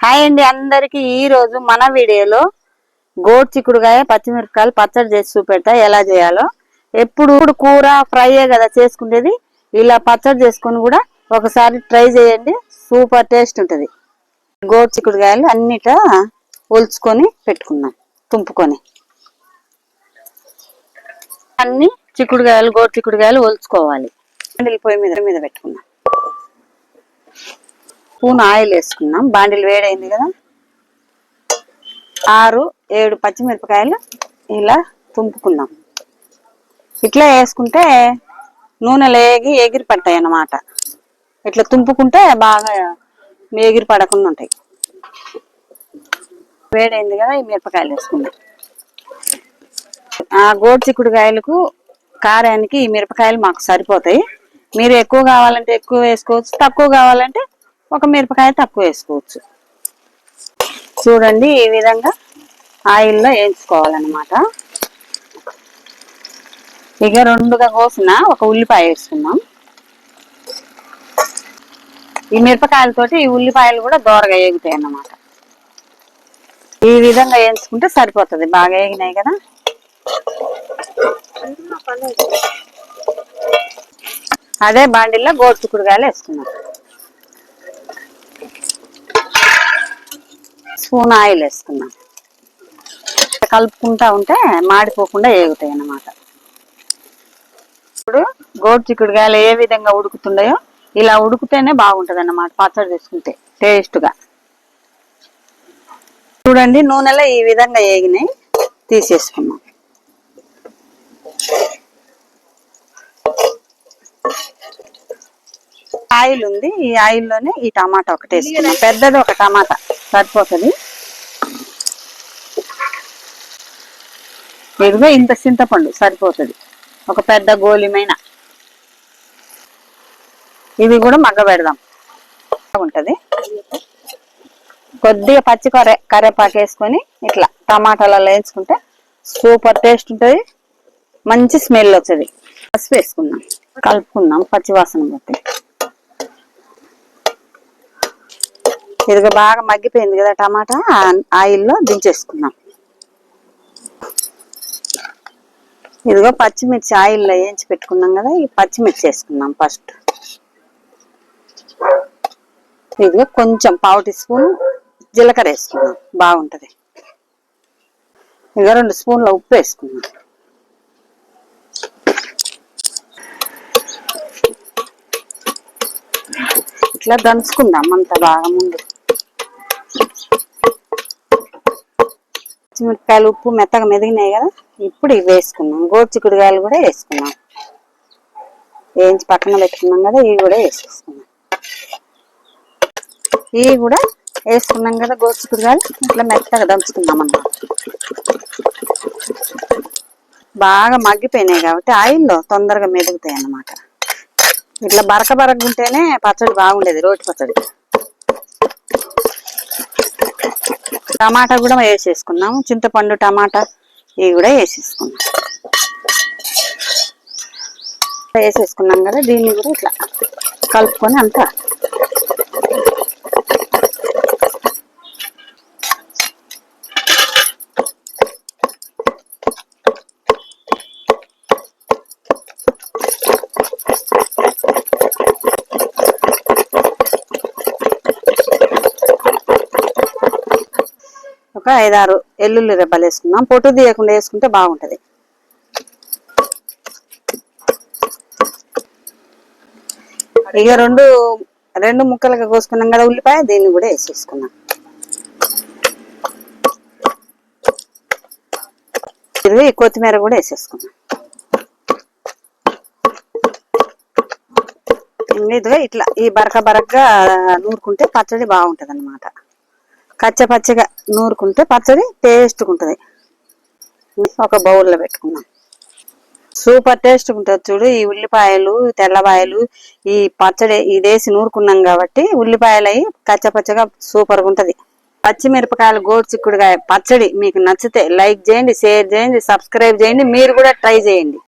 Hi అండి అందరికి ఈ రోజు మన వీడియోలో గోడ్ చిక్కుడుగాయ పచ్చిమిరపకాయలు పచ్చడి చేసి చూపెడతా. ఎలా చేయాలో? ఎప్పుడు కూర ఫ్రైయే కదా చేసుకునేది ఇలా పచ్చడి చేసుకొని కూడా ఒకసారి ట్రై చేయండి. సూపర్ టేస్ట్ ఉంటుంది. గోడ్ చిక్కుడుగాయలు అన్నిట ఒలుచుకొని పెట్టుకున్నాం తుంపుకొని. అన్ని చిక్కుడుగాయలు గోడ్ చిక్కుడుగాయలు ఒలుచుకోవాలి. బాండిల్ పొయ్యి మీద మీద పెట్టుకున్నాం స్పూన్ ఆయిల్ వేసుకున్నాం బాండిల్ వేడైంది కదా? ఆరు ఏడు పచ్చిమిరపకాయలు ఇలా తుంపుకుందాం. ఇట్లా వేసుకుంటే నూనెలో ఏగి ఎగిరి పడతాయి అన్నమాట. ఇట్లా తుంపుకుంటే బాగా ఎగిరి పడకుండా ఉంటాయి. వేడైంది కదా ఈ మిరపకాయలు వేసుకుందాం. ఆ గోడు చిక్కుడుకాయలకు కారానికి ఈ మిరపకాయలు మాకు సరిపోతాయి. మీరు ఎక్కువ కావాలంటే ఎక్కువ వేసుకోవచ్చు తక్కువ కావాలంటే ఒక మిరపకాయ తక్కువ వేసుకోవచ్చు. చూడండి ఈ విధంగా ఆయిల్లో వేయించుకోవాలన్నమాట. ఇక రెండుగా కోసిన ఒక ఉల్లిపాయ వేసుకున్నాం ఈ మిరపకాయలతోటి ఈ ఉల్లిపాయలు కూడా దోరగా వేగుతాయి అన్నమాట. ఈ విధంగా వేయించుకుంటే సరిపోతుంది. బాగా ఎగినాయి కదా? అదే బాండిల్లో గోడు చిక్కుడుకాయలు వేసుకున్నాం స్పూన్ ఆయిల్ వేసుకున్నాం కలుపుకుంటా ఉంటే మాడిపోకుండా ఏగుతాయి అన్నమాట. ఇప్పుడు గోడు చిక్కుడుకాయలు ఏ విధంగా ఉడుకుతుండయో ఇలా ఉడికితేనే బాగుంటది అన్నమాట పచ్చడి చేసుకుంటే టేస్ట్గా. చూడండి నూనెలో ఈ విధంగా ఏగినాయి తీసేసుకున్నాం ఆయిల్ ఉంది ఈ ఆయిల్లోనే ఈ టమాటా ఒకటి వేసుకున్నాం పెద్దది ఒక టమాటా. సరిపోతుంది. ఇదిగో ఇంత చింతపండు సరిపోతుంది. ఒక పెద్ద గోలిమైన. ఇది కూడా మగ్గ పెడదాం. ఉంటుంది కొద్దిగా పచ్చి కర్రే కరేపాకు వేసుకొని ఇట్లా టమాటాలలో వేసుకుంటే సూపర్ టేస్ట్ ఉంటుంది. మంచి స్మెల్ వచ్చేది పసుపు వేసుకుందాం. కలుపుకుందాం పచ్చివాసన బట్టి. ఇదిగో బాగా మగ్గిపోయింది కదా టమాటా ఆయిల్లో దించేసుకున్నాం. ఇదిగో పచ్చిమిర్చి ఆయిల్లో వేయించి పెట్టుకున్నాం కదా ఈ పచ్చిమిర్చి వేసుకున్నాం ఫస్ట్. ఇదిగో కొంచెం పావు టీ స్పూన్ జీలకర్ర వేసుకున్నాం బాగుంటుంది. ఇదిగో రెండు స్పూన్ల ఉప్పు వేసుకున్నాం. ఇట్లా దంచుకుందాం అంత బాగా ముందు. పచ్చిమిరపకాయలు ఉప్పు మెత్తగా మెదిగినాయి కదా ఇప్పుడు ఇవి వేసుకున్నాం గోరుచిక్కుడుకాయలు కూడా వేసుకున్నాం వేయించి పక్కన పెట్టుకున్నాం కదా ఇవి కూడా వేసేసుకున్నాం ఇవి కూడా వేసుకున్నాం కదా గోరుచిక్కుడుకాయలు ఇట్లా మెత్తగా దంచుకున్నాం అన్నమాట. బాగా మగ్గిపోయినాయి కాబట్టి ఆయిల్లో తొందరగా మెదుగుతాయి అన్నమాట. ఇట్లా బరక బరక ఉంటేనే పచ్చడి బాగుండేది రోటి పచ్చడి. టమాటా కూడా వేసేసుకున్నాము చింతపండు టమాటా ఇవి కూడా వేసేసుకున్నాం వేసేసుకున్నాం కదా దీన్ని కూడా ఇట్లా కలుపుకొని అంతా ఒక ఐదారు ఎల్లుల్లి రెబ్బలు వేసుకుందాం. పొట్టు తీయకుండా వేసుకుంటే బాగుంటది. ఇక రెండు రెండు ముక్కలుగా కోసుకున్నాం కదా ఉల్లిపాయ దీన్ని కూడా వేసేసుకున్నాం ఇది కొత్తిమీర కూడా వేసేసుకున్నాం ఇదిగా ఇట్లా ఈ బరక బరకగా నూరుకుంటే పచ్చడి బాగుంటుంది అనమాట కచ్చ పచ్చగా నూరుకుంటే పచ్చడి టేస్ట్గా ఉంటుంది ఒక బౌల్లో పెట్టుకున్నాం సూపర్ టేస్ట్ ఉంటుంది చూడు ఈ ఉల్లిపాయలు తెల్లపాయలు ఈ పచ్చడి ఇదేసి నూరుకున్నాం కాబట్టి ఉల్లిపాయలు అయి కచ్చపచ్చగా సూపర్గా ఉంటుంది పచ్చిమిరపకాయలు గోడు చిక్కుడుకాయ పచ్చడి మీకు నచ్చితే లైక్ చేయండి షేర్ చేయండి సబ్స్క్రైబ్ చేయండి మీరు కూడా ట్రై చేయండి.